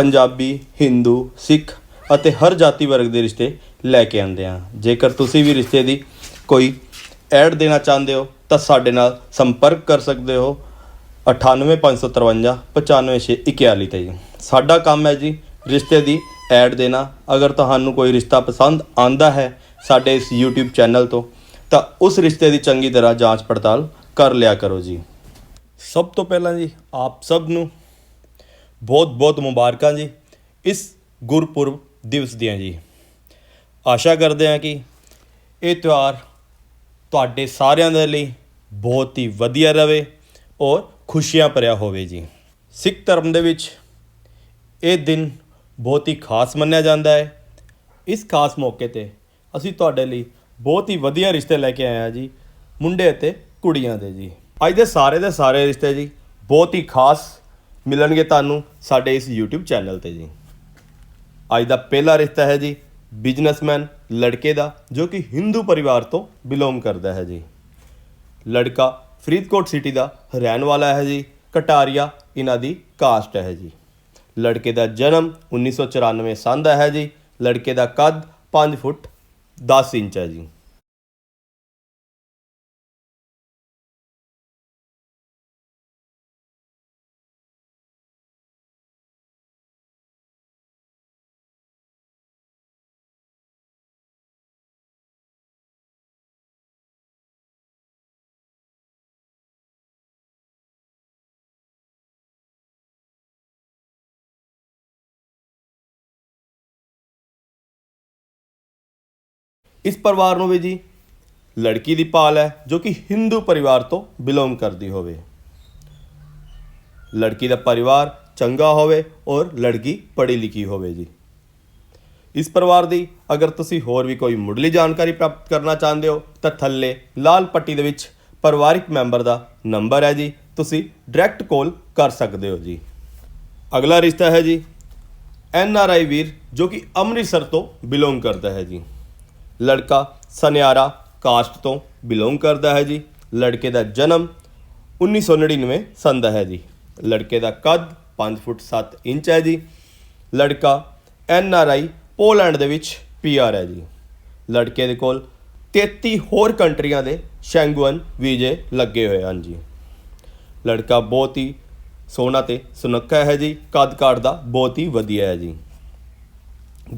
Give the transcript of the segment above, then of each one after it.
ਪੰਜਾਬੀ, ਹਿੰਦੂ, ਸਿੱਖ ਅਤੇ ਹਰ ਜਾਤੀ ਵਰਗ ਦੇ ਰਿਸ਼ਤੇ ਲੈ ਕੇ ਆਉਂਦੇ ਹਾਂ। ਜੇਕਰ ਤੁਸੀਂ ਵੀ ਰਿਸ਼ਤੇ ਦੀ ਕੋਈ ਐਡ ਦੇਣਾ ਚਾਹੁੰਦੇ ਹੋ, ਤਾਂ ਸਾਡੇ ਨਾਲ ਸੰਪਰਕ ਕਰ ਸਕਦੇ ਹੋ। 98553 95641 ਤੇ ਜੀ। ਸਾਡਾ ਕੰਮ ਹੈ ਜੀ ਰਿਸ਼ਤੇ ਦੀ ਐਡ ਦੇਣਾ। ਅਗਰ ਤੁਹਾਨੂੰ ਕੋਈ ਰਿਸ਼ਤਾ ਪਸੰਦ ਆਂਦਾ ਹੈ ਸਾਡੇ ਇਸ YouTube ਚੈਨਲ ਤੋਂ, ਤਾਂ ਉਸ ਰਿਸ਼ਤੇ ਦੀ ਚੰਗੀ ਤਰ੍ਹਾਂ ਜਾਂਚ ਪੜਤਾਲ ਕਰ ਲਿਆ ਕਰੋ ਜੀ। ਸਭ ਤੋਂ ਪਹਿਲਾਂ ਜੀ, ਆਪ ਸਭ ਨੂੰ ਬਹੁਤ ਬਹੁਤ ਮੁਬਾਰਕਾਂ ਜੀ ਇਸ ਗੁਰਪੁਰਬ ਦਿਵਸ ਦੀਆਂ ਜੀ। ਆਸ਼ਾ ਕਰਦੇ ਹਾਂ ਕਿ ਇਹ ਤਿਉਹਾਰ ਤੁਹਾਡੇ ਸਾਰਿਆਂ ਦੇ ਲਈ ਬਹੁਤ ਹੀ ਵਧੀਆ ਰਹੇ ਔਰ ਖੁਸ਼ੀਆਂ ਭਰਿਆ ਹੋਵੇ ਜੀ। ਸਿੱਖ ਧਰਮ ਦੇ ਵਿੱਚ ਇਹ ਦਿਨ ਬਹੁਤ ਹੀ ਖਾਸ ਮੰਨਿਆ ਜਾਂਦਾ ਹੈ। ਇਸ ਖਾਸ ਮੌਕੇ ਤੇ ਅਸੀਂ ਤੁਹਾਡੇ ਲਈ ਬਹੁਤ ਹੀ ਵਧੀਆ ਰਿਸ਼ਤੇ ਲੈ ਕੇ ਆਏ ਹਾਂ ਜੀ, ਮੁੰਡੇ ਅਤੇ ਕੁੜੀਆਂ ਦੇ ਜੀ। ਅੱਜ ਦੇ ਸਾਰੇ ਦੇ ਸਾਰੇ ਰਿਸ਼ਤੇ ਜੀ ਬਹੁਤ ਹੀ ਖਾਸ ਮਿਲਣਗੇ ਤੁਹਾਨੂੰ ਸਾਡੇ ਇਸ YouTube ਚੈਨਲ ਤੇ ਜੀ। ਅੱਜ ਦਾ ਪਹਿਲਾ ਰਿਸ਼ਤਾ ਹੈ ਜੀ ਬਿਜ਼ਨਸਮੈਨ ਲੜਕੇ ਦਾ, ਜੋ ਕਿ ਹਿੰਦੂ ਪਰਿਵਾਰ ਤੋਂ ਬਿਲੋਂਗ ਕਰਦਾ ਹੈ ਜੀ। ਲੜਕਾ ਫਰੀਦਕੋਟ ਸਿਟੀ ਦਾ ਰਹਿਣ ਵਾਲਾ ਹੈ ਜੀ। ਕਟਾਰੀਆ ਇਹਨਾਂ ਦੀ ਕਾਸਟ ਹੈ ਜੀ। ਲੜਕੇ ਦਾ ਜਨਮ 1994 ਸੰਨ ਦਾ ਹੈ ਜੀ। ਲੜਕੇ ਦਾ ਕੱਦ 5 ਫੁੱਟ 10 ਇੰਚ ਹੈ ਜੀ। ਇਸ ਪਰਿਵਾਰ ਨੂੰ ਵੀ ਜੀ, ਲੜਕੀ ਦੀ ਭਾਲ ਹੈ, ਜੋ ਕਿ ਹਿੰਦੂ ਪਰਿਵਾਰ ਤੋਂ ਬਿਲੋਂਗ ਕਰਦੀ ਹੋਵੇ। ਲੜਕੀ ਦਾ ਪਰਿਵਾਰ ਚੰਗਾ ਹੋਵੇ ਔਰ ਲੜਕੀ ਪੜ੍ਹੀ ਲਿਖੀ ਹੋਵੇ ਜੀ। ਇਸ ਪਰਿਵਾਰ ਦੀ ਅਗਰ ਤੁਸੀਂ ਹੋਰ ਵੀ ਕੋਈ ਮੁੱਢਲੀ ਜਾਣਕਾਰੀ ਪ੍ਰਾਪਤ ਕਰਨਾ ਚਾਹੁੰਦੇ ਹੋ, ਤਾਂ ਥੱਲੇ ਲਾਲ ਪੱਟੀ ਦੇ ਵਿੱਚ ਪਰਿਵਾਰਿਕ ਮੈਂਬਰ ਦਾ ਨੰਬਰ ਹੈ ਜੀ, ਤੁਸੀਂ ਡਾਇਰੈਕਟ ਕਾਲ ਕਰ ਸਕਦੇ ਹੋ ਜੀ। ਅਗਲਾ ਰਿਸ਼ਤਾ ਹੈ ਜੀ, ਐਨ ਆਰ ਆਈ ਵੀਰ, ਜੋ ਕਿ ਅੰਮ੍ਰਿਤਸਰ ਤੋਂ ਬਿਲੋਂਗ ਕਰਦਾ ਹੈ ਜੀ। ਲੜਕਾ ਸਨਿਆਰਾ ਕਾਸਟ ਤੋਂ ਬਿਲੋਂਗ ਕਰਦਾ ਹੈ ਜੀ। ਲੜਕੇ ਦਾ ਜਨਮ 1999 ਸੰਨ ਦਾ ਹੈ ਜੀ। ਲੜਕੇ ਦਾ ਕੱਦ 5 ਫੁੱਟ 7 ਇੰਚ ਹੈ ਜੀ। ਲੜਕਾ ਐਨ ਆਰ ਆਈ ਪੋਲੈਂਡ ਦੇ ਵਿੱਚ ਪੀ ਆਰ ਹੈ ਜੀ। ਲੜਕੇ ਦੇ ਕੋਲ 33 ਹੋਰ ਕੰਟਰੀਆਂ ਦੇ ਸ਼ੈਂਗੂਨ ਵੀਜ਼ੇ ਲੱਗੇ ਹੋਏ ਹਨ ਜੀ। ਲੜਕਾ ਬਹੁਤ ਹੀ ਸੋਹਣਾ ਤੇ ਸੁਨੱਖਾ ਹੈ ਜੀ। ਕੱਦ ਕਾਠ ਦਾ ਬਹੁਤ ਹੀ ਵਧੀਆ ਹੈ ਜੀ।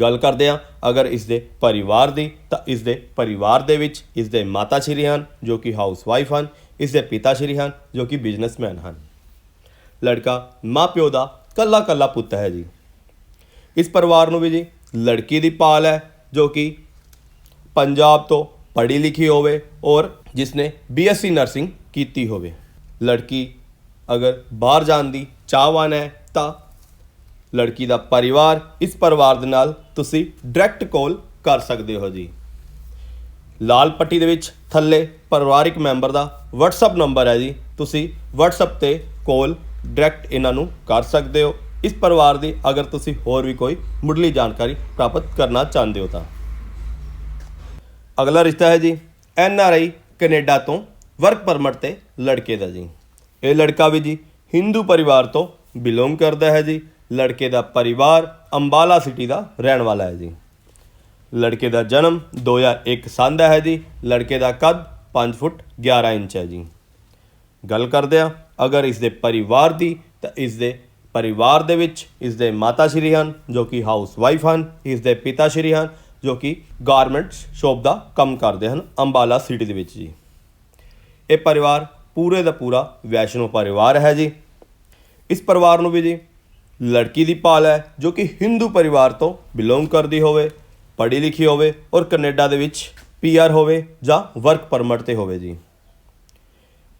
ਗੱਲ ਕਰਦੇ ਹਾਂ, ਅਗਰ ਇਸ ਦੇ ਪਰਿਵਾਰ ਦੀ, ਤਾਂ ਇਸ ਦੇ ਪਰਿਵਾਰ ਦੇ ਵਿੱਚ ਇਸ ਦੇ ਮਾਤਾ ਸ਼੍ਰੀ ਹਨ, ਜੋ ਕਿ ਹਾਊਸ ਵਾਈਫ ਹਨ, ਇਸ ਦੇ ਪਿਤਾ ਸ਼੍ਰੀ ਹਨ, ਜੋ ਕਿ ਬਿਜ਼ਨਸਮੈਨ ਹਨ। ਲੜਕਾ ਮਾਂ ਪਿਓ ਦਾ ਕੱਲਾ ਕੱਲਾ ਪੁੱਤ ਹੈ ਜੀ। ਇਸ ਪਰਿਵਾਰ ਨੂੰ ਵੀ ਜੀ ਲੜਕੀ ਦੀ ਪਾਲ ਹੈ, ਜੋ ਕਿ ਪੰਜਾਬ ਤੋਂ ਪੜ੍ਹੀ ਲਿਖੀ ਹੋਵੇ ਔਰ ਜਿਸਨੇ ਬੀਐਸਸੀ ਨਰਸਿੰਗ ਕੀਤੀ ਹੋਵੇ। ਲੜਕੀ ਅਗਰ ਬਾਹਰ ਜਾਣ ਦੀ ਚਾਹਵਾਨ ਹੈ, ਤਾਂ ਲੜਕੀ ਦਾ ਪਰਿਵਾਰ ਇਸ ਪਰਿਵਾਰ ਦੇ ਨਾਲ ਤੁਸੀਂ ਡਾਇਰੈਕਟ ਕਾਲ ਕਰ ਸਕਦੇ ਹੋ ਜੀ। ਲਾਲ ਪੱਟੀ ਦੇ ਵਿੱਚ ਥੱਲੇ ਪਰਿਵਾਰਿਕ ਮੈਂਬਰ ਦਾ WhatsApp ਨੰਬਰ ਹੈ ਜੀ। ਤੁਸੀਂ WhatsApp ਤੇ ਕਾਲ ਡਾਇਰੈਕਟ ਇਹਨਾਂ ਨੂੰ ਕਰ ਸਕਦੇ ਹੋ। ਇਸ ਪਰਿਵਾਰ ਦੀ ਅਗਰ ਤੁਸੀਂ ਹੋਰ ਵੀ ਕੋਈ ਮੁੱਢਲੀ ਜਾਣਕਾਰੀ ਪ੍ਰਾਪਤ ਕਰਨਾ ਚਾਹੁੰਦੇ ਹੋ ਤਾਂ। ਅਗਲਾ ਰਿਸ਼ਤਾ ਹੈ ਜੀ, ਐਨ ਆਰ ਆਈ ਕੈਨੇਡਾ ਤੋਂ ਵਰਕ ਪਰਮਿਟ ਤੇ ਲੜਕੇ ਦਾ ਜੀ। ਇਹ ਲੜਕਾ ਵੀ ਜੀ ਹਿੰਦੂ ਪਰਿਵਾਰ ਤੋਂ ਬਿਲੋਂਗ ਕਰਦਾ ਹੈ ਜੀ। ਲੜਕੇ ਦਾ ਪਰਿਵਾਰ ਅੰਬਾਲਾ ਸਿਟੀ ਦਾ ਰਹਿਣ ਵਾਲਾ ਹੈ ਜੀ। ਲੜਕੇ ਦਾ ਜਨਮ 2001 ਸੰਨ ਦਾ ਹੈ ਜੀ। ਲੜਕੇ ਦਾ ਕੱਦ 5 ਫੁੱਟ 11 ਇੰਚ ਹੈ ਜੀ। ਗੱਲ ਕਰਦੇ ਆ ਅਗਰ ਇਸ ਦੇ ਪਰਿਵਾਰ ਦੀ, ਤਾਂ ਇਸ ਦੇ ਪਰਿਵਾਰ ਦੇ ਵਿੱਚ ਇਸ ਦੇ ਮਾਤਾ ਸ਼੍ਰੀ ਹਨ, ਜੋ ਕਿ ਹਾਊਸ ਵਾਈਫ ਹਨ ਇਸ ਦੇ ਪਿਤਾ ਸ਼੍ਰੀ ਹਨ, ਜੋ ਕਿ ਗਾਰਮੈਂਟਸ ਸ਼ੋਪ ਦਾ ਕੰਮ ਕਰਦੇ ਹਨ ਅੰਬਾਲਾ ਸਿਟੀ ਦੇ ਵਿੱਚ ਜੀ। ਇਹ ਪਰਿਵਾਰ ਪੂਰੇ ਦਾ ਪੂਰਾ ਵੈਸ਼ਨੋ ਪਰਿਵਾਰ ਹੈ ਜੀ। ਇਸ ਪਰਿਵਾਰ ਨੂੰ ਵੀ ਜੀ ਲੜਕੀ ਦੀ ਭਾਲ ਹੈ ਜੋ ਕਿ ਹਿੰਦੂ ਪਰਿਵਾਰ ਤੋਂ ਬਿਲੋਂਗ ਕਰਦੀ ਹੋਵੇ, ਪੜ੍ਹੀ ਲਿਖੀ ਹੋਵੇ ਔਰ ਕੈਨੇਡਾ ਦੇ ਵਿੱਚ ਪੀਆਰ ਹੋਵੇ ਜਾਂ ਵਰਕ ਪਰਮਿਟ ਤੇ ਹੋਵੇ ਜੀ।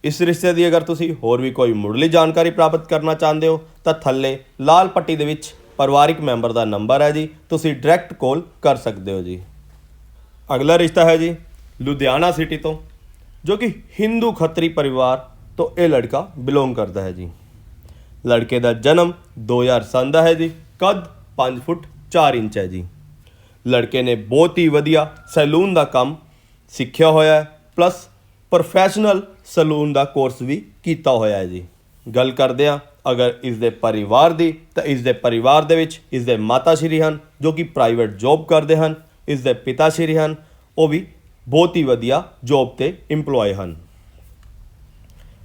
ਇਸ ਰਿਸ਼ਤੇ ਦੀ ਅਗਰ ਤੁਸੀਂ ਹੋਰ ਵੀ ਕੋਈ ਮੁੱਢਲੀ ਜਾਣਕਾਰੀ ਪ੍ਰਾਪਤ ਕਰਨਾ ਚਾਹੁੰਦੇ ਹੋ, ਤਾਂ ਥੱਲੇ ਲਾਲ ਪੱਟੀ ਦੇ ਵਿੱਚ ਪਰਿਵਾਰਿਕ ਮੈਂਬਰ ਦਾ ਨੰਬਰ ਹੈ ਜੀ। ਤੁਸੀਂ ਡਾਇਰੈਕਟ ਕਾਲ ਕਰ ਸਕਦੇ ਹੋ ਜੀ। ਅਗਲਾ ਰਿਸ਼ਤਾ ਹੈ ਜੀ ਲੁਧਿਆਣਾ ਸਿਟੀ ਤੋਂ, ਜੋ ਕਿ ਹਿੰਦੂ ਖੱਤਰੀ ਪਰਿਵਾਰ ਤੋਂ ਇਹ ਲੜਕਾ ਬਿਲੋਂਗ ਕਰਦਾ ਹੈ ਜੀ। ਲੜਕੇ ਦਾ ਜਨਮ 2007 ਦਾ ਹੈ ਜੀ। ਕੱਦ 5 ਫੁੱਟ 4 ਇੰਚ ਹੈ ਜੀ। ਲੜਕੇ ਨੇ ਬਹੁਤ ਹੀ ਵਧੀਆ ਸੈਲੂਨ ਦਾ ਕੰਮ ਸਿੱਖਿਆ ਹੋਇਆ ਹੈ ਪਲੱਸ ਪ੍ਰੋਫੈਸ਼ਨਲ ਸੈਲੂਨ ਦਾ ਕੋਰਸ ਵੀ ਕੀਤਾ ਹੋਇਆ ਹੈ ਜੀ। ਗੱਲ ਕਰਦੇ ਆ ਅਗਰ ਇਸ ਦੇ ਪਰਿਵਾਰ ਦੀ, ਤਾਂ ਇਸ ਦੇ ਪਰਿਵਾਰ ਦੇ ਵਿੱਚ ਇਸ ਦੇ ਮਾਤਾ ਸ਼੍ਰੀ ਹਨ, ਜੋ ਕਿ ਪ੍ਰਾਈਵੇਟ ਜੌਬ ਕਰਦੇ ਹਨ, ਇਸ ਦੇ ਪਿਤਾ ਸ਼੍ਰੀ ਹਨ, ਉਹ ਵੀ ਬਹੁਤ ਹੀ ਵਧੀਆ ਜੌਬ ਤੇ EMPLOYE ਹਨ।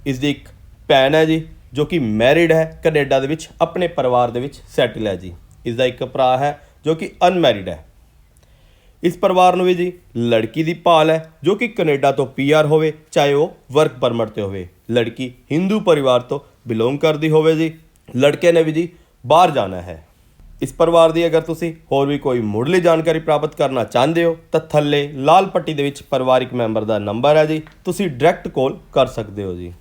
ਇਸ ਦੀ ਇੱਕ ਭੈਣ ਹੈ ਜੀ ਜੋ ਕਿ ਮੈਰਿਡ ਹੈ, ਕੈਨੇਡਾ ਦੇ ਵਿੱਚ, ਆਪਣੇ ਪਰਿਵਾਰ ਦੇ ਵਿੱਚ ਸੈਟਲ ਹੈ ਜੀ। ਇਸ ਦਾ ਇੱਕ ਭਰਾ ਹੈ ਜੋ ਕਿ ਅਨਮੈਰਿਡ ਹੈ। ਇਸ ਪਰਿਵਾਰ ਨੂੰ ਵੀ ਜੀ ਲੜਕੀ ਦੀ ਭਾਲ ਹੈ, ਜੋ ਕਿ ਕੈਨੇਡਾ ਤੋਂ ਪੀਆਰ ਹੋਵੇ, ਚਾਹੇ ਉਹ ਵਰਕ ਪਰਮਿਟ ਤੇ ਹੋਵੇ। ਲੜਕੀ ਹਿੰਦੂ ਪਰਿਵਾਰ ਤੋਂ ਬਿਲੋਂਗ ਕਰਦੀ ਹੋਵੇ ਜੀ। ਲੜਕੇ ਨੇ ਵੀ ਜੀ ਬਾਹਰ ਜਾਣਾ ਹੈ। ਇਸ ਪਰਿਵਾਰ ਦੀ ਅਗਰ ਤੁਸੀਂ ਹੋਰ ਵੀ ਕੋਈ ਮੁੱਢਲੀ ਜਾਣਕਾਰੀ ਪ੍ਰਾਪਤ ਕਰਨਾ ਚਾਹੁੰਦੇ ਹੋ, ਤਾਂ ਥੱਲੇ ਲਾਲ ਪੱਟੀ ਦੇ ਵਿੱਚ ਪਰਿਵਾਰਿਕ ਮੈਂਬਰ ਦਾ ਨੰਬਰ ਹੈ ਜੀ। ਤੁਸੀਂ ਡਾਇਰੈਕਟ ਕਾਲ ਕਰ ਸਕਦੇ ਹੋ ਜੀ।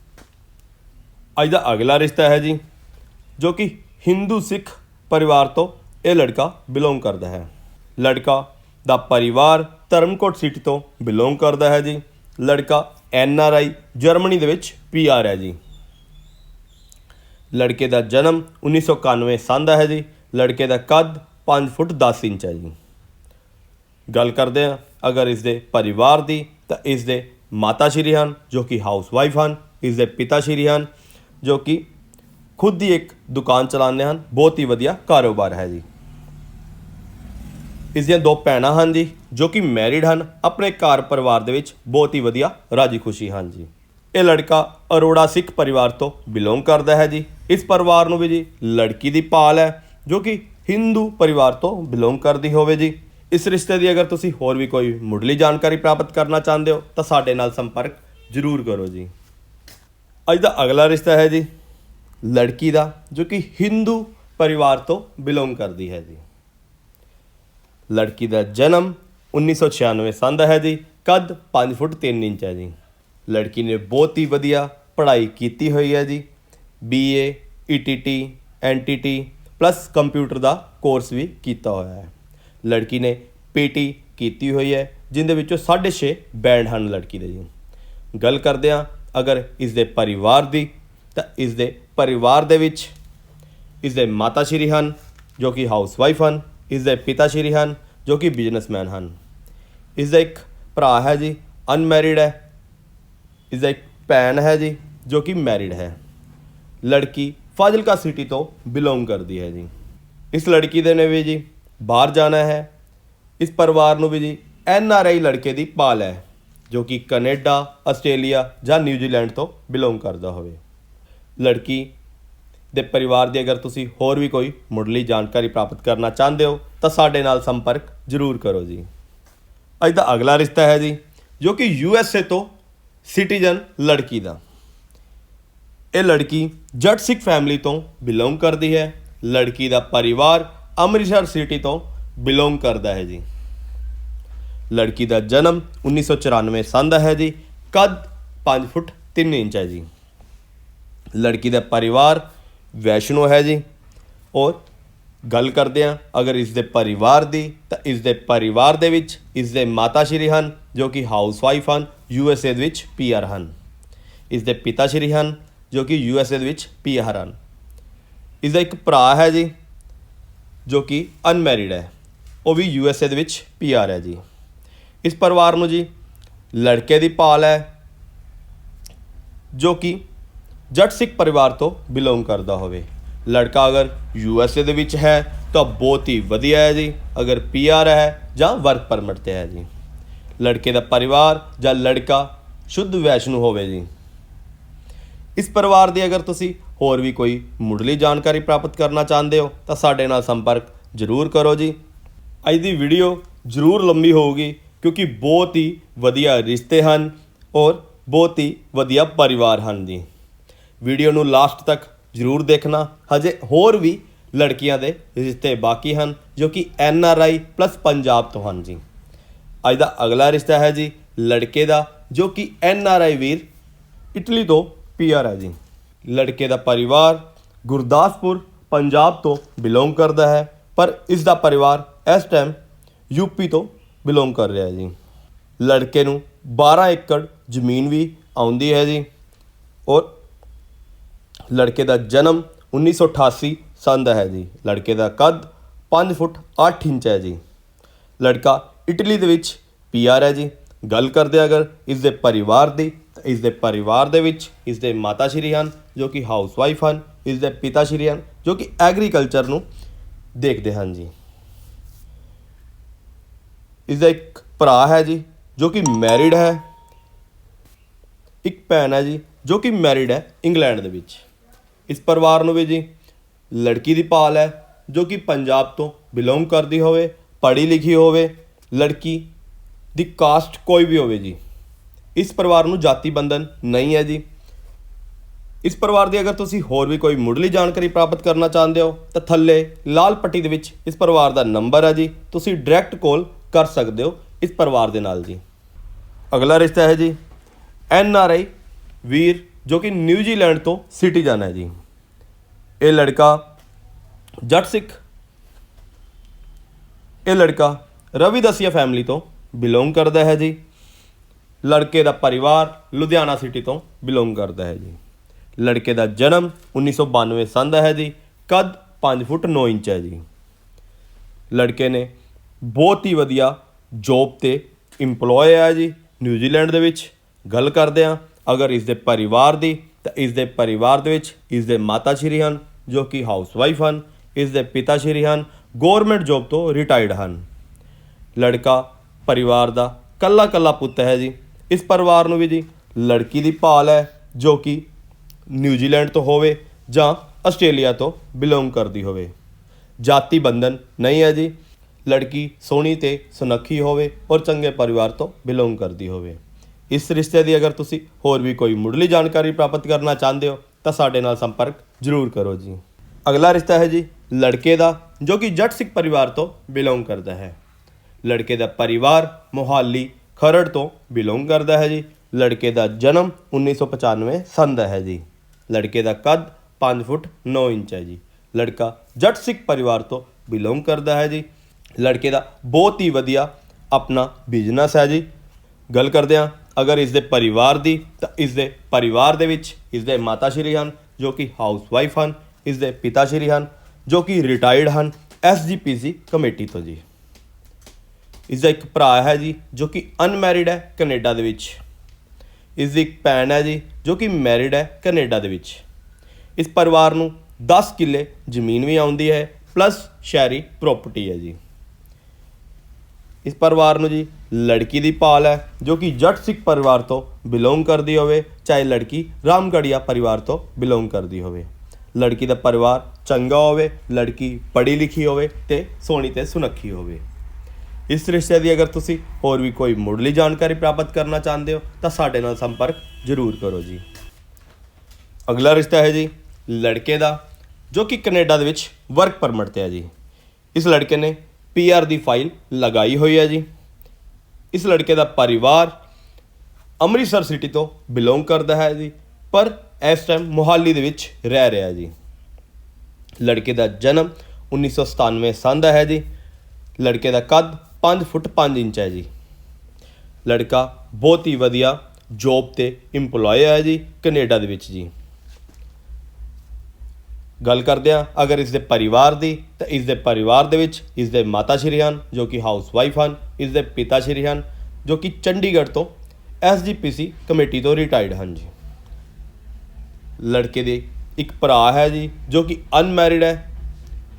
ਅੱਜ ਦਾ ਅਗਲਾ ਰਿਸ਼ਤਾ ਹੈ ਜੀ, ਜੋ ਕਿ ਹਿੰਦੂ ਸਿੱਖ ਪਰਿਵਾਰ ਤੋਂ ਇਹ ਲੜਕਾ ਬਿਲੋਂਗ ਕਰਦਾ ਹੈ। ਲੜਕਾ ਦਾ ਪਰਿਵਾਰ ਧਰਮਕੋਟ ਸਿਟੀ ਤੋਂ ਬਿਲੋਂਗ ਕਰਦਾ ਹੈ ਜੀ। ਲੜਕਾ ਐਨ ਆਰ ਆਈ ਜਰਮਨੀ ਦੇ ਵਿੱਚ ਪੀ ਆਰ ਹੈ ਜੀ। ਲੜਕੇ ਦਾ ਜਨਮ 1991 ਸਾਲ ਦਾ ਹੈ ਜੀ। ਲੜਕੇ ਦਾ ਕੱਦ 5 ਫੁੱਟ 10 ਇੰਚ ਹੈ ਜੀ। ਗੱਲ ਕਰਦੇ ਹਾਂ, ਅਗਰ ਇਸ ਦੇ ਪਰਿਵਾਰ ਦੀ ਤਾਂ ਇਸ ਦੇ ਮਾਤਾ ਸ਼੍ਰੀ ਹਨ, ਜੋ ਕਿ ਹਾਊਸ ਵਾਈਫ ਹਨ, ਇਸ ਦੇ ਪਿਤਾ ਸ਼੍ਰੀ ਹਨ। ਜੋ ਕਿ ਖੁਦ ਦੀ ਇੱਕ ਦੁਕਾਨ ਚਲਾਉਂਦੇ ਹਨ। ਬਹੁਤ ਹੀ ਵਧੀਆ ਕਾਰੋਬਾਰ ਹੈ ਜੀ। ਇਸ ਦੀਆਂ ਦੋ ਭੈਣਾਂ ਹਨ ਜੀ, ਜੋ ਕਿ ਮੈਰਿਡ ਹਨ। ਆਪਣੇ ਘਰ ਪਰਿਵਾਰ ਦੇ ਵਿੱਚ ਬਹੁਤ ਹੀ ਵਧੀਆ ਰਾਜੀ ਖੁਸ਼ੀ ਹਨ ਜੀ। ਇਹ ਲੜਕਾ ਅਰੋੜਾ ਸਿੱਖ ਪਰਿਵਾਰ ਤੋਂ ਬਿਲੋਂਗ ਕਰਦਾ ਹੈ ਜੀ। ਇਸ ਪਰਿਵਾਰ ਨੂੰ ਵੀ ਜੀ ਲੜਕੀ ਦੀ ਭਾਲ ਹੈ, ਜੋ ਕਿ ਹਿੰਦੂ ਪਰਿਵਾਰ ਤੋਂ ਬਿਲੋਂਗ ਕਰਦੀ ਹੋਵੇ ਜੀ। ਇਸ ਰਿਸ਼ਤੇ ਦੀ ਅਗਰ ਤੁਸੀਂ ਹੋਰ ਵੀ ਕੋਈ ਮੁੱਢਲੀ ਜਾਣਕਾਰੀ ਪ੍ਰਾਪਤ ਕਰਨਾ ਚਾਹੁੰਦੇ ਹੋ, ਤਾਂ ਸਾਡੇ ਨਾਲ ਸੰਪਰਕ ਜ਼ਰੂਰ ਕਰੋ ਜੀ। ਅੱਜ ਦਾ ਅਗਲਾ ਰਿਸ਼ਤਾ ਹੈ ਜੀ ਲੜਕੀ ਦਾ, ਜੋ ਕਿ ਹਿੰਦੂ ਪਰਿਵਾਰ ਤੋਂ ਬਿਲੋਂਗ ਕਰਦੀ ਹੈ ਜੀ। ਲੜਕੀ ਦਾ ਜਨਮ 1996 ਸੰਨ ਦਾ ਹੈ ਜੀ, ਕੱਦ 5 ਫੁੱਟ 3 ਇੰਚ ਹੈ ਜੀ। ਲੜਕੀ ਨੇ ਬਹੁਤ ਹੀ ਵਧੀਆ ਪੜ੍ਹਾਈ ਕੀਤੀ ਹੋਈ ਹੈ ਜੀ BA ETT NTT plus computer ਦਾ ਕੋਰਸ ਵੀ ਕੀਤਾ ਹੋਇਆ ਹੈ। ਲੜਕੀ ਨੇ ਪੀਟੀ ਕੀਤੀ ਹੋਈ ਹੈ, ਜਿੰਦੇ ਵਿੱਚੋਂ 6.5 ਬੈਂਡ ਹਨ ਲੜਕੀ ਦੇ ਜੀ। ਗੱਲ ਕਰਦੇ ਹਾਂ ਅਗਰ ਇਸ ਦੇ ਪਰਿਵਾਰ ਦੀ, ਤਾਂ ਇਸ ਦੇ ਪਰਿਵਾਰ ਦੇ ਵਿੱਚ ਇਸ ਦੇ ਮਾਤਾ ਸ਼੍ਰੀ ਹਨ, ਜੋ ਕਿ ਹਾਊਸ ਵਾਈਫ ਹਨ ਇਸ ਦੇ ਪਿਤਾ ਸ਼੍ਰੀ ਹਨ, ਜੋ ਕਿ ਬਿਜ਼ਨਸਮੈਨ ਹਨ। ਇਸ ਦਾ ਇੱਕ ਭਰਾ ਹੈ ਜੀ ਅਨਮੈਰਿਡ ਹੈ। ਇਸ ਦਾ ਇੱਕ ਭੈਣ ਹੈ ਜੀ, ਜੋ ਕਿ ਮੈਰਿਡ ਹੈ। ਲੜਕੀ ਫਾਜ਼ਿਲਕਾ ਸਿਟੀ ਤੋਂ ਬਿਲੋਂਗ ਕਰਦੀ ਹੈ ਜੀ। ਇਸ ਲੜਕੀ ਦੇ ਨੇ ਵੀ ਜੀ, ਬਾਹਰ ਜਾਣਾ ਹੈ। ਇਸ ਪਰਿਵਾਰ ਨੂੰ ਵੀ ਜੀ, ਐਨ ਆਰ ਆਈ ਲੜਕੇ ਦੀ ਪਾਲ ਹੈ। ਜੋ ਕਿ ਕੈਨੇਡਾ, ਆਸਟ੍ਰੇਲੀਆ ਜਾਂ ਨਿਊਜ਼ੀਲੈਂਡ ਤੋਂ ਬਿਲੋਂਗ ਕਰਦਾ ਹੋਵੇ। ਲੜਕੀ ਦੇ ਪਰਿਵਾਰ ਦੀ ਅਗਰ ਤੁਸੀਂ ਹੋਰ ਵੀ ਕੋਈ ਮੁੱਢਲੀ ਜਾਣਕਾਰੀ ਪ੍ਰਾਪਤ ਕਰਨਾ ਚਾਹੁੰਦੇ ਹੋ, ਤਾਂ ਸਾਡੇ ਨਾਲ ਸੰਪਰਕ ਜ਼ਰੂਰ ਕਰੋ ਜੀ। ਅੱਜ ਦਾ ਅਗਲਾ ਰਿਸ਼ਤਾ ਹੈ ਜੀ, ਜੋ ਕਿ ਯੂ ਐਸ ਏ ਤੋਂ ਸਿਟੀਜ਼ਨ ਲੜਕੀ ਦਾ। ਇਹ ਲੜਕੀ ਜੱਟ ਸਿੱਖ ਫੈਮਿਲੀ ਤੋਂ ਬਿਲੋਂਗ ਕਰਦੀ ਹੈ। ਲੜਕੀ ਦਾ ਪਰਿਵਾਰ ਅੰਮ੍ਰਿਤਸਰ ਸਿਟੀ ਤੋਂ ਬਿਲੋਂਗ ਕਰਦਾ ਹੈ ਜੀ। ਲੜਕੀ ਦਾ ਜਨਮ 1994 ਸੰਨ ਦਾ ਹੈ ਜੀ। ਕੱਦ 5 ਫੁੱਟ 3 ਇੰਚ ਹੈ ਜੀ। ਲੜਕੀ ਦਾ ਪਰਿਵਾਰ ਵੈਸ਼ਨੋ ਹੈ ਜੀ। ਔਰ ਗੱਲ ਕਰਦੇ ਹਾਂ, ਅਗਰ ਇਸ ਦੇ ਪਰਿਵਾਰ ਦੀ, ਤਾਂ ਇਸ ਦੇ ਪਰਿਵਾਰ ਦੇ ਵਿੱਚ ਇਸ ਦੇ ਮਾਤਾ ਸ਼੍ਰੀ ਹਨ, ਜੋ ਕਿ ਹਾਊਸ ਵਾਈਫ ਹਨ ਯੂ ਐਸ ਏ ਦੇ ਵਿੱਚ ਪੀ ਆਰ ਹਨ। ਇਸ ਦੇ ਪਿਤਾ ਸ਼੍ਰੀ ਹਨ, ਜੋ ਕਿ ਯੂ ਐਸ ਏ ਦੇ ਵਿੱਚ ਪੀ ਆਰ ਹਨ। ਇਸ ਦਾ ਇੱਕ ਭਰਾ ਹੈ ਜੀ, ਜੋ ਕਿ ਅਨਮੈਰਿਡ ਹੈ। ਉਹ ਵੀ ਯੂ ਐਸ ਏ ਦੇ ਵਿੱਚ ਪੀ ਆਰ ਹੈ ਜੀ। ਇਸ ਪਰਿਵਾਰ ਨੂੰ ਜੀ, ਲੜਕੇ ਦੀ ਭਾਲ ਹੈ, ਜੋ ਕਿ ਜੱਟ ਸਿੱਖ ਪਰਿਵਾਰ ਤੋਂ ਬਿਲੋਂਗ ਕਰਦਾ ਹੋਵੇ। ਲੜਕਾ ਅਗਰ ਯੂ ਐਸ ਏ ਦੇ ਵਿੱਚ ਹੈ, ਤਾਂ ਬਹੁਤ ਹੀ ਵਧੀਆ ਹੈ ਜੀ। ਅਗਰ ਪੀ ਆਰ ਹੈ ਜਾਂ ਵਰਕ ਪਰਮਿਟ ਤੇ ਹੈ ਜੀ। ਲੜਕੇ ਦਾ ਪਰਿਵਾਰ ਜਾਂ ਲੜਕਾ ਸ਼ੁੱਧ ਵੈਸ਼ਨੂ ਹੋਵੇ ਜੀ। ਇਸ ਪਰਿਵਾਰ ਦੀ ਅਗਰ ਤੁਸੀਂ ਹੋਰ ਵੀ ਕੋਈ ਮੁੱਢਲੀ ਜਾਣਕਾਰੀ ਪ੍ਰਾਪਤ ਕਰਨਾ ਚਾਹੁੰਦੇ ਹੋ, ਤਾਂ ਸਾਡੇ ਨਾਲ ਸੰਪਰਕ ਜ਼ਰੂਰ ਕਰੋ ਜੀ। ਅੱਜ ਦੀ ਵੀਡੀਓ ਜ਼ਰੂਰ ਲੰਮੀ ਹੋਊਗੀ। ਕਿਉਂਕਿ ਬਹੁਤ ਹੀ ਵਧੀਆ ਰਿਸ਼ਤੇ ਹਨ ਔਰ ਬਹੁਤ ਹੀ ਵਧੀਆ ਪਰਿਵਾਰ ਹਨ ਜੀ। ਵੀਡੀਓ ਨੂੰ ਲਾਸਟ ਤੱਕ ਜ਼ਰੂਰ ਦੇਖਣਾ। ਹਜੇ ਹੋਰ ਵੀ ਲੜਕੀਆਂ ਦੇ ਰਿਸ਼ਤੇ ਬਾਕੀ ਹਨ ਜੋ ਕਿ N R I plus Punjab ਤੋਂ ਹਨ ਜੀ। ਅੱਜ ਦਾ ਅਗਲਾ ਰਿਸ਼ਤਾ ਹੈ ਜੀ ਲੜਕੇ ਦਾ ਜੋ ਕਿ ਐਨ ਆਰ ਆਈ ਵੀਰ ਇਟਲੀ ਤੋਂ ਪੀਆਰ ਹੈ ਜੀ। ਲੜਕੇ ਦਾ ਪਰਿਵਾਰ ਗੁਰਦਾਸਪੁਰ, ਪੰਜਾਬ ਤੋਂ ਬਿਲੋਂਗ ਕਰਦਾ ਹੈ। ਪਰ ਇਸ ਦਾ ਪਰਿਵਾਰ ਇਸ ਟਾਈਮ ਯੂਪੀ ਤੋਂ ਬਿਲੋਂਗ ਕਰ ਰਿਹਾ ਹੈ ਜੀ। ਲੜਕੇ ਨੂੰ 12 ਏਕੜ ਜ਼ਮੀਨ ਵੀ ਆਉਂਦੀ ਹੈ ਜੀ। ਔਰ ਲੜਕੇ ਦਾ ਜਨਮ 1988 ਸੰਨ ਦਾ ਹੈ ਜੀ। ਲੜਕੇ ਦਾ ਕੱਦ 5 ਫੁੱਟ 8 ਇੰਚ ਹੈ ਜੀ। ਲੜਕਾ ਇਟਲੀ ਦੇ ਵਿੱਚ ਪੀਆਰ ਹੈ ਜੀ। ਗੱਲ ਕਰਦੇ ਅਗਰ ਇਸ ਦੇ ਪਰਿਵਾਰ ਦੀ, ਤਾਂ ਇਸ ਦੇ ਪਰਿਵਾਰ ਦੇ ਵਿੱਚ ਇਸ ਦੇ ਮਾਤਾ ਸ਼੍ਰੀ ਹਨ, ਜੋ ਕਿ ਹਾਊਸਵਾਈਫ ਹਨ, ਇਸ ਦੇ ਪਿਤਾ ਸ਼੍ਰੀ ਹਨ, ਜੋ ਕਿ ਐਗਰੀਕਲਚਰ ਨੂੰ ਦੇਖਦੇ ਹਨ ਜੀ। ਇਸ ਦਾ ਇੱਕ ਭਰਾ ਹੈ ਜੀ, ਜੋ ਕਿ ਮੈਰਿਡ ਹੈ। ਇੱਕ ਭੈਣ ਹੈ ਜੀ, ਜੋ ਕਿ ਮੈਰਿਡ ਹੈ ਇੰਗਲੈਂਡ ਦੇ ਵਿੱਚ। ਇਸ ਪਰਿਵਾਰ ਨੂੰ ਵੀ ਜੀ, ਲੜਕੀ ਦੀ ਭਾਲ ਹੈ, ਜੋ ਕਿ ਪੰਜਾਬ ਤੋਂ ਬਿਲੋਂਗ ਕਰਦੀ ਹੋਵੇ, ਪੜ੍ਹੀ ਲਿਖੀ ਹੋਵੇ, ਲੜਕੀ ਦੀ ਕਾਸਟ ਕੋਈ ਵੀ ਹੋਵੇ ਜੀ। ਇਸ ਪਰਿਵਾਰ ਨੂੰ ਜਾਤੀ ਬੰਧਨ ਨਹੀਂ ਹੈ ਜੀ। ਇਸ ਪਰਿਵਾਰ ਦੀ ਅਗਰ ਤੁਸੀਂ ਹੋਰ ਵੀ ਕੋਈ ਮੁੱਢਲੀ ਜਾਣਕਾਰੀ ਪ੍ਰਾਪਤ ਕਰਨਾ ਚਾਹੁੰਦੇ ਹੋ, ਤਾਂ ਥੱਲੇ ਲਾਲ ਪੱਟੀ ਦੇ ਵਿੱਚ ਇਸ ਪਰਿਵਾਰ ਦਾ ਨੰਬਰ ਹੈ ਜੀ। ਤੁਸੀਂ ਡਾਇਰੈਕਟ ਕਾਲ ਕਰ ਸਕਦੇ ਹੋ ਇਸ ਪਰਿਵਾਰ ਦੇ ਨਾਲ ਜੀ। ਅਗਲਾ ਰਿਸ਼ਤਾ ਹੈ ਜੀ, ਐਨ ਆਰ ਆਈ ਵੀਰ ਜੋ ਕਿ ਨਿਊਜ਼ੀਲੈਂਡ ਤੋਂ ਸਿਟੀਜ਼ਨ ਹੈ ਜੀ। ਇਹ ਲੜਕਾ ਜੱਟ ਸਿੱਖ, ਇਹ ਲੜਕਾ ਰਵੀ ਦਸੀਆ ਫੈਮਿਲੀ ਤੋਂ ਬਿਲੋਂਗ ਕਰਦਾ ਹੈ ਜੀ। ਲੜਕੇ ਦਾ ਪਰਿਵਾਰ ਲੁਧਿਆਣਾ ਸਿਟੀ ਤੋਂ ਬਿਲੋਂਗ ਕਰਦਾ ਹੈ ਜੀ। ਲੜਕੇ ਦਾ ਜਨਮ 1992 ਸੰਨ ਦਾ ਹੈ ਜੀ, ਕੱਦ 5 ਫੁੱਟ 9 ਇੰਚ ਹੈ ਜੀ। ਲੜਕੇ ਨੇ ਬਹੁਤ ਹੀ ਵਧੀਆ ਜੌਬ ਤੇ EMPLOYE ਹੈ ਜੀ ਨਿਊਜ਼ੀਲੈਂਡ ਦੇ ਵਿੱਚ ਗੱਲ ਕਰਦੇ ਆ ਅਗਰ ਇਸ ਦੇ ਪਰਿਵਾਰ ਦੀ, ਤਾਂ ਇਸ ਦੇ ਪਰਿਵਾਰ ਦੇ ਵਿੱਚ ਇਸ ਦੇ ਮਾਤਾ ਸ਼੍ਰੀ ਹਨ, ਜੋ ਕਿ ਹਾਊਸਵਾਈਫ ਹਨ ਇਸ ਦੇ ਪਿਤਾ ਸ਼੍ਰੀ ਹਨ ਗਵਰਨਮੈਂਟ ਜੌਬ ਤੋਂ ਰਿਟਾਇਰਡ ਹਨ। ਲੜਕਾ ਪਰਿਵਾਰ ਦਾ ਕੱਲਾ ਕੱਲਾ ਪੁੱਤ ਹੈ ਜੀ। ਇਸ ਪਰਿਵਾਰ ਨੂੰ ਵੀ ਜੀ ਲੜਕੀ ਦੀ ਭਾਲ ਹੈ, ਜੋ ਕਿ ਨਿਊਜ਼ੀਲੈਂਡ ਤੋਂ ਹੋਵੇ ਜਾਂ ਆਸਟ੍ਰੇਲੀਆ ਤੋਂ ਬਿਲੋਂਗ ਕਰਦੀ ਹੋਵੇ। ਜਾਤੀ ਬੰਧਨ ਨਹੀਂ ਹੈ ਜੀ। ਲੜਕੀ ਸੋਹਣੀ ਤੇ ਸੁਨੱਖੀ ਹੋਵੇ ਔਰ ਚੰਗੇ ਪਰਿਵਾਰ ਤੋਂ ਬਿਲੋਂਗ ਕਰਦੀ ਹੋਵੇ। ਇਸ ਰਿਸ਼ਤੇ ਦੀ ਅਗਰ ਤੁਸੀਂ ਹੋਰ ਵੀ ਕੋਈ ਮੁੱਢਲੀ ਜਾਣਕਾਰੀ ਪ੍ਰਾਪਤ ਕਰਨਾ ਚਾਹੁੰਦੇ ਹੋ, ਤਾਂ ਸਾਡੇ ਨਾਲ ਸੰਪਰਕ ਜ਼ਰੂਰ ਕਰੋ ਜੀ। ਅਗਲਾ ਰਿਸ਼ਤਾ ਹੈ ਜੀ ਲੜਕੇ ਦਾ, ਜੋ ਕਿ ਜੱਟ ਸਿੱਖ ਪਰਿਵਾਰ ਤੋਂ ਬਿਲੋਂਗ ਕਰਦਾ ਹੈ। ਲੜਕੇ ਦਾ ਪਰਿਵਾਰ ਮੋਹਾਲੀ, ਖਰੜ ਤੋਂ ਬਿਲੋਂਗ ਕਰਦਾ ਹੈ ਜੀ। ਲੜਕੇ ਦਾ ਜਨਮ 1995 ਸੰਨ ਦਾ ਹੈ ਜੀ। ਲੜਕੇ ਦਾ ਕੱਦ 5 ਫੁੱਟ 9 ਇੰਚ ਹੈ ਜੀ। ਲੜਕਾ ਜੱਟ ਸਿੱਖ ਪਰਿਵਾਰ ਤੋਂ ਬਿਲੋਂਗ ਕਰਦਾ ਹੈ ਜੀ। ਲੜਕੇ ਦਾ ਬਹੁਤ ਹੀ ਵਧੀਆ ਆਪਣਾ ਬਿਜ਼ਨਸ ਹੈ ਜੀ। ਗੱਲ ਕਰਦੇ ਹਾਂ, ਅਗਰ ਇਸ ਦੇ ਪਰਿਵਾਰ ਦੀ, ਤਾਂ ਇਸ ਦੇ ਪਰਿਵਾਰ ਦੇ ਵਿੱਚ ਇਸ ਦੇ ਮਾਤਾ ਸ਼੍ਰੀ ਹਨ, ਜੋ ਕਿ ਹਾਊਸਵਾਈਫ ਹਨ ਇਸ ਦੇ ਪਿਤਾ ਸ਼੍ਰੀ ਹਨ, ਜੋ ਕਿ ਰਿਟਾਇਰਡ ਹਨ ਐਸਜੀਪੀਸੀ ਕਮੇਟੀ ਤੋਂ ਜੀ। ਇਸ ਦਾ ਇੱਕ ਭਰਾ ਹੈ ਜੀ, ਜੋ ਕਿ ਅਨਮੈਰਿਡ ਹੈ ਕੈਨੇਡਾ ਦੇ ਵਿੱਚ। ਇਸ ਦੀ ਇੱਕ ਭੈਣ ਹੈ ਜੀ, ਜੋ ਕਿ ਮੈਰਿਡ ਹੈ ਕੈਨੇਡਾ ਦੇ ਵਿੱਚ। ਇਸ ਪਰਿਵਾਰ ਨੂੰ 10 ਕਿੱਲੇ ਜ਼ਮੀਨ ਵੀ ਆਉਂਦੀ ਹੈ ਪਲੱਸ ਸ਼ਹਿਰੀ ਪ੍ਰਾਪਰਟੀ ਹੈ ਜੀ। ਇਸ ਪਰਿਵਾਰ ਨੂੰ ਜੀ ਲੜਕੀ ਦੀ ਭਾਲ ਹੈ, ਜੋ ਕਿ ਜੱਟ ਸਿੱਖ ਪਰਿਵਾਰ ਤੋਂ ਬਿਲੋਂਗ ਕਰਦੀ ਹੋਵੇ, ਚਾਹੇ ਲੜਕੀ ਰਾਮਗੜੀਆ ਪਰਿਵਾਰ ਤੋਂ ਬਿਲੋਂਗ ਕਰਦੀ ਹੋਵੇ। ਲੜਕੀ ਦਾ ਪਰਿਵਾਰ ਚੰਗਾ ਹੋਵੇ, ਲੜਕੀ ਪੜ੍ਹੀ ਲਿਖੀ ਹੋਵੇ ਤੇ ਸੋਹਣੀ ਤੇ ਸੁਨੱਖੀ ਹੋਵੇ। ਇਸ ਰਿਸ਼ਤੇ ਦੀ ਅਗਰ ਤੁਸੀਂ ਹੋਰ ਵੀ ਕੋਈ ਮੁੱਢਲੀ ਜਾਣਕਾਰੀ ਪ੍ਰਾਪਤ ਕਰਨਾ ਚਾਹੁੰਦੇ ਹੋ, ਤਾਂ ਸਾਡੇ ਨਾਲ ਸੰਪਰਕ ਜ਼ਰੂਰ ਕਰੋ ਜੀ। ਅਗਲਾ ਰਿਸ਼ਤਾ ਹੈ ਜੀ ਲੜਕੇ ਦਾ, ਜੋ ਕਿ ਕੈਨੇਡਾ ਦੇ ਵਿੱਚ ਵਰਕ ਪਰਮਿਟ ਤੇ ਹੈ ਜੀ। ਇਸ ਲੜਕੇ ਨੇ ਪੀਆਰ ਦੀ ਫਾਈਲ ਲਗਾਈ ਹੋਈ ਹੈ ਜੀ। ਇਸ ਲੜਕੇ ਦਾ ਪਰਿਵਾਰ ਅੰਮ੍ਰਿਤਸਰ ਸਿਟੀ ਤੋਂ ਬਿਲੋਂਗ ਕਰਦਾ ਹੈ ਜੀ, ਪਰ ਇਸ ਟਾਈਮ ਮੋਹਾਲੀ ਦੇ ਵਿੱਚ ਰਹਿ ਰਿਹਾ ਜੀ। ਲੜਕੇ ਦਾ ਜਨਮ 1997 ਸੰਨ ਦਾ ਹੈ ਜੀ। ਲੜਕੇ ਦਾ ਕੱਦ 5 ਫੁੱਟ 5 ਇੰਚ ਹੈ ਜੀ। ਲੜਕਾ ਬਹੁਤ ਹੀ ਵਧੀਆ ਜੌਬ ਤੇ EMPLOYE ਹੈ ਜੀ, ਕੈਨੇਡਾ ਦੇ ਵਿੱਚ ਜੀ। ਗੱਲ ਕਰਦੇ ਆ ਅਗਰ ਇਸ ਦੇ ਪਰਿਵਾਰ ਦੀ, ਤਾਂ ਇਸ ਦੇ ਪਰਿਵਾਰ ਦੇ ਵਿੱਚ ਇਸ ਦੇ ਮਾਤਾ ਸ਼੍ਰੀ ਹਨ, ਜੋ ਕਿ ਹਾਊਸ ਵਾਈਫ ਹਨ ਇਸ ਦੇ ਪਿਤਾ ਸ਼੍ਰੀ ਹਨ, ਜੋ ਕਿ ਚੰਡੀਗੜ੍ਹ ਤੋਂ ਐਸਜੀਪੀਸੀ ਕਮੇਟੀ ਤੋਂ ਰਿਟਾਇਰਡ ਹਨ ਜੀ। ਲੜਕੇ ਦੇ ਇੱਕ ਭਰਾ ਹੈ ਜੀ, ਜੋ ਕਿ ਅਨਮੈਰਿਡ ਹੈ।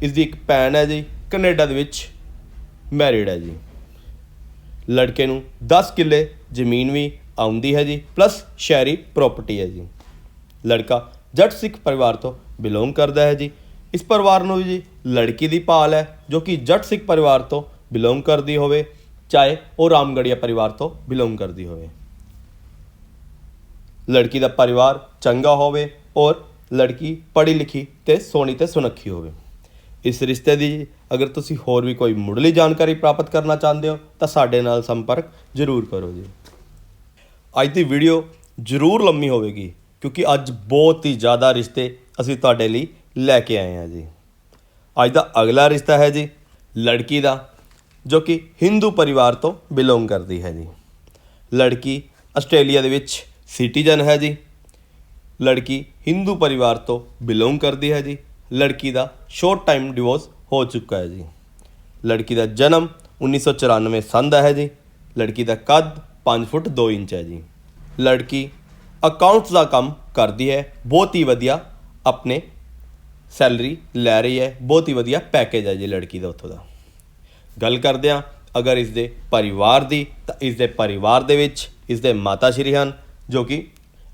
ਇਸ ਦੀ ਇੱਕ ਭੈਣ ਹੈ ਜੀ, ਕੈਨੇਡਾ ਦੇ ਵਿੱਚ ਮੈਰਿਡ ਹੈ ਜੀ। ਲੜਕੇ ਨੂੰ 10 ਕਿੱਲੇ ਜ਼ਮੀਨ ਵੀ ਆਉਂਦੀ ਹੈ ਜੀ ਪਲੱਸ ਸ਼ਹਿਰੀ ਪ੍ਰਾਪਰਟੀ ਹੈ ਜੀ। ਲੜਕਾ ਜੱਟ ਸਿੱਖ ਪਰਿਵਾਰ ਤੋਂ ਬਿਲੋਂਗ ਕਰਦਾ ਹੈ ਜੀ। ਇਸ ਪਰਿਵਾਰ ਨੂੰ ਵੀ ਜੀ ਲੜਕੀ ਦੀ ਭਾਲ ਹੈ, ਜੋ ਕਿ ਜੱਟ ਸਿੱਖ ਪਰਿਵਾਰ ਤੋਂ ਬਿਲੋਂਗ ਕਰਦੀ ਹੋਵੇ, ਚਾਹੇ ਉਹ ਰਾਮਗੜੀਆ ਪਰਿਵਾਰ ਤੋਂ ਬਿਲੋਂਗ ਕਰਦੀ ਹੋਵੇ। ਲੜਕੀ ਦਾ ਪਰਿਵਾਰ ਚੰਗਾ ਹੋਵੇ ਔਰ ਲੜਕੀ ਪੜ੍ਹੀ ਲਿਖੀ ਤੇ ਸੋਹਣੀ ਤੇ ਸੁਨੱਖੀ ਹੋਵੇ। ਇਸ ਰਿਸ਼ਤੇ ਦੀ ਅਗਰ ਤੁਸੀਂ ਹੋਰ ਵੀ ਕੋਈ ਮੁੱਢਲੀ ਜਾਣਕਾਰੀ ਪ੍ਰਾਪਤ ਕਰਨਾ ਚਾਹੁੰਦੇ ਹੋ, ਤਾਂ ਸਾਡੇ ਨਾਲ ਸੰਪਰਕ ਜ਼ਰੂਰ ਕਰੋ ਜੀ। ਅੱਜ ਦੀ ਵੀਡੀਓ ਜ਼ਰੂਰ ਲੰਮੀ ਹੋਵੇਗੀ। ਕਿਉਂਕਿ ਅੱਜ ਬਹੁਤ ਹੀ ਜ਼ਿਆਦਾ ਰਿਸ਼ਤੇ ਅਸੀਂ ਤੁਹਾਡੇ ਲਈ ਲੈ ਕੇ ਆਏ ਹਾਂ ਜੀ। ਅੱਜ ਦਾ ਅਗਲਾ ਰਿਸ਼ਤਾ ਹੈ ਜੀ ਲੜਕੀ ਦਾ, ਜੋ ਕਿ ਹਿੰਦੂ ਪਰਿਵਾਰ ਤੋਂ ਬਿਲੋਂਗ ਕਰਦੀ ਹੈ ਜੀ। ਲੜਕੀ ਆਸਟ੍ਰੇਲੀਆ ਦੇ ਵਿੱਚ ਸਿਟੀਜ਼ਨ ਹੈ ਜੀ। ਲੜਕੀ ਹਿੰਦੂ ਪਰਿਵਾਰ ਤੋਂ ਬਿਲੋਂਗ ਕਰਦੀ ਹੈ ਜੀ। ਲੜਕੀ ਦਾ ਸ਼ੋਰਟ ਟਾਈਮ ਡਿਵੋਰਸ ਹੋ ਚੁੱਕਾ ਹੈ ਜੀ। ਲੜਕੀ ਦਾ ਜਨਮ 1994 ਸੰਨ ਦਾ ਹੈ ਜੀ। ਲੜਕੀ ਦਾ ਕੱਦ 5 ਫੁੱਟ 2 ਇੰਚ ਹੈ ਜੀ। ਲੜਕੀ ਅਕਾਊਂਟਸ ਦਾ ਕੰਮ ਕਰਦੀ ਹੈ, ਬਹੁਤ ਹੀ ਵਧੀਆ ਆਪਣੇ ਸੈਲਰੀ ਲੈ ਰਹੀ ਹੈ, ਬਹੁਤ ਹੀ ਵਧੀਆ ਪੈਕੇਜ ਹੈ ਜੀ ਲੜਕੀ ਦਾ ਉੱਥੋਂ ਦਾ। ਗੱਲ ਕਰਦੇ ਹਾਂ, ਅਗਰ ਇਸ ਦੇ ਪਰਿਵਾਰ ਦੀ, ਤਾਂ ਇਸ ਦੇ ਪਰਿਵਾਰ ਦੇ ਵਿੱਚ ਇਸ ਦੇ ਮਾਤਾ ਸ਼੍ਰੀ ਹਨ, ਜੋ ਕਿ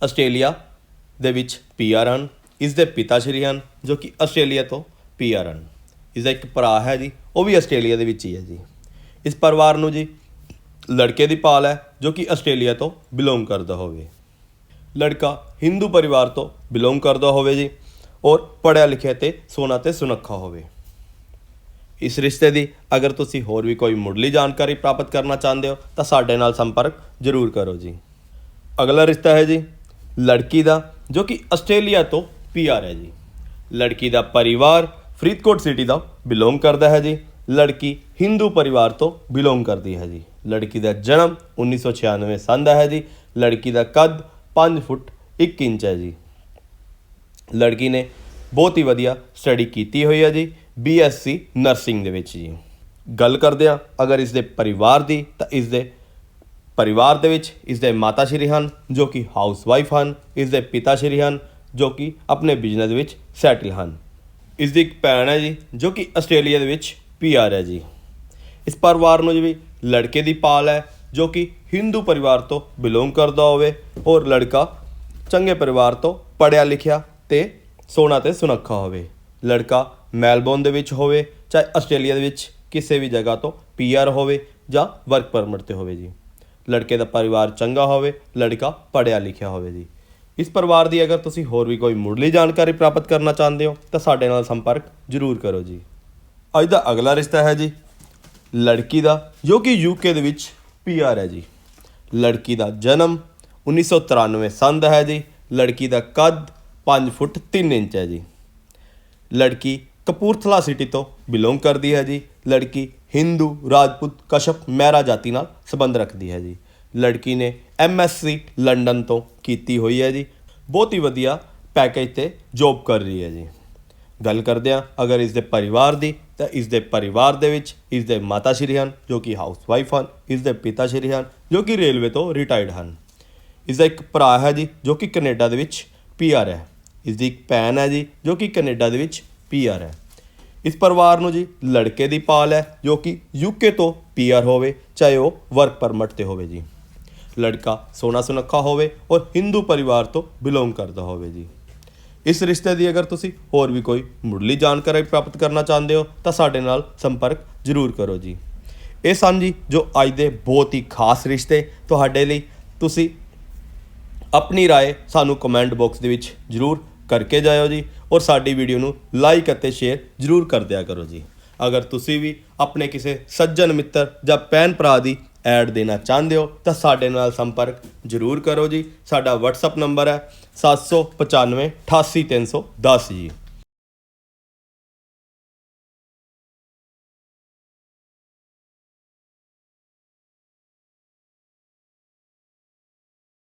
ਆਸਟ੍ਰੇਲੀਆ ਦੇ ਵਿੱਚ ਪੀਆਰ ਹਨ, ਇਸ ਦੇ ਪਿਤਾ ਸ਼੍ਰੀ ਹਨ, ਜੋ ਕਿ ਆਸਟ੍ਰੇਲੀਆ ਤੋਂ ਪੀਆਰ ਹਨ। ਇਸ ਦਾ ਇੱਕ ਭਰਾ ਹੈ ਜੀ, ਉਹ ਵੀ ਆਸਟ੍ਰੇਲੀਆ ਦੇ ਵਿੱਚ ਹੀ ਹੈ ਜੀ। ਇਸ ਪਰਿਵਾਰ ਨੂੰ ਜੀ ਲੜਕੇ ਦੀ ਪਾਲ ਹੈ, ਜੋ ਕਿ ਆਸਟ੍ਰੇਲੀਆ ਤੋਂ ਬਿਲੋਂਗ ਕਰਦਾ ਹੋਵੇ। ਲੜਕਾ ਹਿੰਦੂ ਪਰਿਵਾਰ ਤੋਂ ਬਿਲੋਂਗ ਕਰਦਾ ਹੋਵੇ ਜੀ, ਔਰ ਪੜ੍ਹਿਆ ਲਿਖਿਆ ਤੇ ਸੋਨਾ ਤੇ ਸੁਨੱਖਾ ਹੋਵੇ। ਇਸ ਰਿਸ਼ਤੇ ਦੀ ਅਗਰ ਤੁਸੀਂ ਹੋਰ ਵੀ ਕੋਈ ਮੁੱਢਲੀ ਜਾਣਕਾਰੀ ਪ੍ਰਾਪਤ ਕਰਨਾ ਚਾਹੁੰਦੇ ਹੋ, ਤਾਂ ਸਾਡੇ ਨਾਲ ਸੰਪਰਕ ਜ਼ਰੂਰ ਕਰੋ ਜੀ। ਅਗਲਾ ਰਿਸ਼ਤਾ ਹੈ ਜੀ, ਲੜਕੀ ਦਾ, ਜੋ ਕਿ ਆਸਟ੍ਰੇਲੀਆ ਤੋਂ ਪੀਆਰ ਹੈ ਜੀ। ਲੜਕੀ ਦਾ ਪਰਿਵਾਰ ਫਰੀਦਕੋਟ ਸਿਟੀ ਦਾ ਬਿਲੋਂਗ ਕਰਦਾ ਹੈ ਜੀ। ਲੜਕੀ ਹਿੰਦੂ ਪਰਿਵਾਰ ਤੋਂ ਬਿਲੋਂਗ ਕਰਦੀ ਹੈ ਜੀ। ਲੜਕੀ ਦਾ ਜਨਮ 1996 ਸੰਨ ਦਾ ਹੈ ਜੀ। ਲੜਕੀ ਦਾ ਕੱਦ 5 ਫੁੱਟ 1 ਇੰਚ ਹੈ ਜੀ। ਲੜਕੀ ਨੇ ਬਹੁਤ ਹੀ ਵਧੀਆ ਸਟੱਡੀ ਕੀਤੀ ਹੋਈ ਹੈ ਜੀ ਬੀਐਸਸੀ ਨਰਸਿੰਗ ਦੇ ਵਿੱਚ ਜੀ। ਗੱਲ ਕਰਦੇ ਆ ਅਗਰ ਇਸ ਦੇ ਪਰਿਵਾਰ ਦੀ, ਤਾਂ ਇਸ ਦੇ ਪਰਿਵਾਰ ਦੇ ਵਿੱਚ ਇਸ ਦੇ ਮਾਤਾ ਸ਼੍ਰੀ ਹਨ, ਜੋ ਕਿ ਹਾਊਸ ਵਾਈਫ ਹਨ ਇਸ ਦੇ ਪਿਤਾ ਸ਼੍ਰੀ ਹਨ, ਜੋ ਕਿ ਆਪਣੇ ਬਿਜ਼ਨਸ ਵਿੱਚ ਸੈਟਲ ਹਨ। ਇਸ ਦੀ ਇੱਕ ਭੈਣ ਹੈ ਜੀ, ਜੋ ਕਿ ਆਸਟ੍ਰੇਲੀਆ ਦੇ ਵਿੱਚ ਪੀਆਰ ਹੈ ਜੀ। ਇਸ ਪਰਿਵਾਰ ਨੂੰ ਜੀ ਲੜਕੇ ਦੀ ਪਾਲ ਹੈ ਜੋ ਕਿ ਹਿੰਦੂ ਪਰਿਵਾਰ ਤੋਂ ਬਿਲੋਂਗ ਕਰਦਾ ਹੋਵੇ ਔਰ ਲੜਕਾ ਚੰਗੇ ਪਰਿਵਾਰ ਤੋਂ ਪੜਿਆ ਲਿਖਿਆ ਤੇ ਸੋਹਣਾ ਤੇ ਸੁਨੱਖਾ ਹੋਵੇ। ਲੜਕਾ ਮੈਲਬੌਰਨ ਦੇ ਵਿੱਚ ਹੋਵੇ, ਚਾਹੇ ਆਸਟ੍ਰੇਲੀਆ ਦੇ ਵਿੱਚ ਕਿਸੇ ਵੀ ਜਗ੍ਹਾ ਤੋਂ ਪੀਆਰ ਹੋਵੇ ਜਾਂ ਵਰਕ ਪਰਮਿਟ ਤੇ ਹੋਵੇ ਜੀ। ਲੜਕੇ ਦਾ ਪਰਿਵਾਰ ਚੰਗਾ ਹੋਵੇ, ਲੜਕਾ ਪੜਿਆ ਲਿਖਿਆ ਹੋਵੇ ਜੀ। ਇਸ ਪਰਿਵਾਰ ਦੀ ਅਗਰ ਤੁਸੀਂ ਹੋਰ ਵੀ ਕੋਈ ਮੁੱਢਲੀ ਜਾਣਕਾਰੀ ਪ੍ਰਾਪਤ ਕਰਨਾ ਚਾਹੁੰਦੇ ਹੋ, ਤਾਂ ਸਾਡੇ ਨਾਲ ਸੰਪਰਕ ਜ਼ਰੂਰ ਕਰੋ ਜੀ। ਅੱਜ ਦਾ ਅਗਲਾ ਰਿਸ਼ਤਾ ਹੈ ਜੀ, ਲੜਕੀ ਦਾ, ਜੋ ਕਿ ਯੂਕੇ ਦੇ ਵਿੱਚ ਪੀਆਰ ਹੈ ਜੀ। ਲੜਕੀ ਦਾ ਜਨਮ 1993 ਸੰਨ ਦਾ ਹੈ ਜੀ। ਲੜਕੀ ਦਾ ਕੱਦ 5 ਫੁੱਟ 3 ਇੰਚ ਹੈ ਜੀ। ਲੜਕੀ ਕਪੂਰਥਲਾ ਸਿਟੀ ਤੋਂ ਬਿਲੋਂਗ ਕਰਦੀ ਹੈ ਜੀ। ਲੜਕੀ ਹਿੰਦੂ, ਰਾਜਪੂਤ, ਕਸ਼ਪ, ਮਹਿਰਾ ਜਾਤੀ ਨਾਲ ਸੰਬੰਧ ਰੱਖਦੀ ਹੈ ਜੀ। ਲੜਕੀ ਨੇ ਐਮਐਸਸੀ ਲੰਡਨ ਤੋਂ ਕੀਤੀ ਹੋਈ ਹੈ ਜੀ। ਬਹੁਤ ਹੀ ਵਧੀਆ ਪੈਕੇਜ ਤੇ ਜੌਬ ਕਰ ਰਹੀ ਹੈ ਜੀ। ਗੱਲ ਕਰਦੇ ਹਾਂ। ਅਗਰ ਇਸ ਦੇ ਪਰਿਵਾਰ ਦੀ, ਤਾਂ ਇਸ ਦੇ ਪਰਿਵਾਰ ਦੇ ਵਿੱਚ ਇਸ ਦੇ ਮਾਤਾ ਸ਼੍ਰੀ ਹਨ, ਜੋ ਕਿ ਹਾਊਸ ਵਾਈਫ ਹਨ ਇਸ ਦੇ ਪਿਤਾ ਸ਼੍ਰੀ ਹਨ, ਜੋ ਕਿ ਰੇਲਵੇ ਤੋਂ ਰਿਟਾਇਰਡ ਹਨ। ਇਸ ਦਾ ਇੱਕ ਭਰਾ ਹੈ ਜੀ, ਜੋ ਕਿ ਕੈਨੇਡਾ ਦੇ ਵਿੱਚ ਪੀਆਰ ਹੈ। ਇਸ ਦੀ ਇੱਕ ਭੈਣ ਹੈ ਜੀ, ਜੋ ਕਿ ਕੈਨੇਡਾ ਦੇ ਵਿੱਚ ਪੀਆਰ ਹੈ। ਇਸ ਪਰਿਵਾਰ ਨੂੰ ਜੀ ਲੜਕੇ ਦੀ ਪਾਲ ਹੈ, ਜੋ ਕਿ ਯੂਕੇ ਤੋਂ ਪੀਆਰ ਹੋਵੇ, ਚਾਹੇ ਉਹ ਵਰਕ ਪਰਮਿਟ ਤੇ ਹੋਵੇ ਜੀ। ਲੜਕਾ ਸੋਨਾ ਸੁਨੱਖਾ ਹੋਵੇ ਔਰ ਹਿੰਦੂ ਪਰਿਵਾਰ ਤੋਂ ਬਿਲੋਂਗ ਕਰਦਾ ਹੋਵੇ ਜੀ। ਇਸ ਰਿਸ਼ਤੇ ਦੀ ਅਗਰ ਤੁਸੀਂ ਹੋਰ ਵੀ ਕੋਈ ਮੁੱਢਲੀ ਜਾਣਕਾਰੀ ਪ੍ਰਾਪਤ ਕਰਨਾ ਚਾਹੁੰਦੇ ਹੋ ਤਾਂ ਸਾਡੇ ਨਾਲ ਸੰਪਰਕ ਜ਼ਰੂਰ ਕਰੋ ਜੀ ਇਹ ਸਨ ਜੀ ਜੋ ਅੱਜ ਦੇ ਬਹੁਤ ਹੀ ਖਾਸ ਰਿਸ਼ਤੇ ਤੁਹਾਡੇ ਲਈ ਤੁਸੀਂ ਆਪਣੀ رائے ਸਾਨੂੰ ਕਮੈਂਟ ਬਾਕਸ ਦੇ ਵਿੱਚ ਜ਼ਰੂਰ ਕਰਕੇ ਜਾਇਓ ਜੀ ਔਰ ਸਾਡੀ ਵੀਡੀਓ ਨੂੰ ਲਾਈਕ ਅਤੇ ਸ਼ੇਅਰ ਜ਼ਰੂਰ ਕਰ ਦਿਆ ਕਰੋ ਜੀ ਅਗਰ ਤੁਸੀਂ ਵੀ ਆਪਣੇ ਕਿਸੇ ਸੱਜਣ ਮਿੱਤਰ ਜਾਂ ਭੈਣ ਭਰਾ ਦੀ ਐਡ ਦੇਣਾ ਚਾਹੁੰਦੇ ਹੋ, ਤਾਂ ਸਾਡੇ ਨਾਲ ਸੰਪਰਕ ਜ਼ਰੂਰ ਕਰੋ ਜੀ। ਸਾਡਾ WhatsApp ਨੰਬਰ ਹੈ 795 88310 ਜੀ।